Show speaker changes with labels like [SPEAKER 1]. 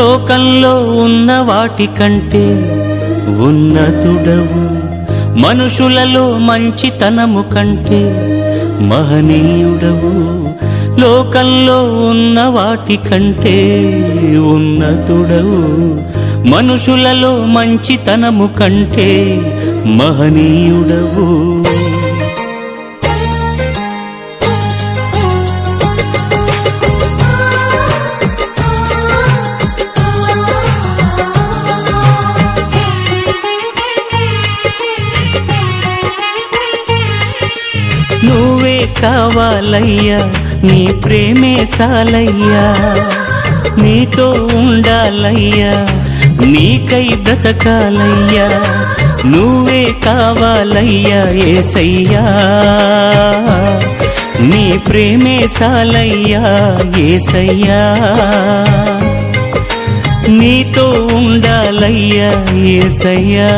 [SPEAKER 1] లోకంలో ఉన్న వాటి కంటే ఉన్నతుడవు. మనుషులలో మంచితనము కంటే మహనీయుడవు. లోకంలో ఉన్న వాటి కంటే ఉన్నతుడవు. మనుషులలో మంచితనము కంటే మహనీయుడవు. నువ్వే కావాలయ్యా నీ ప్రేమే చాలయ్యా. నీతో ఉండాలయ్యా నీకై బ్రతకాలయ్యా. నువ్వే కావాలయ్యా ఏసయ్యా. నీ ప్రేమే చాలయ్యా ఏసయ్యా. నీతో ఉండాలయ్యా ఏసయ్యా.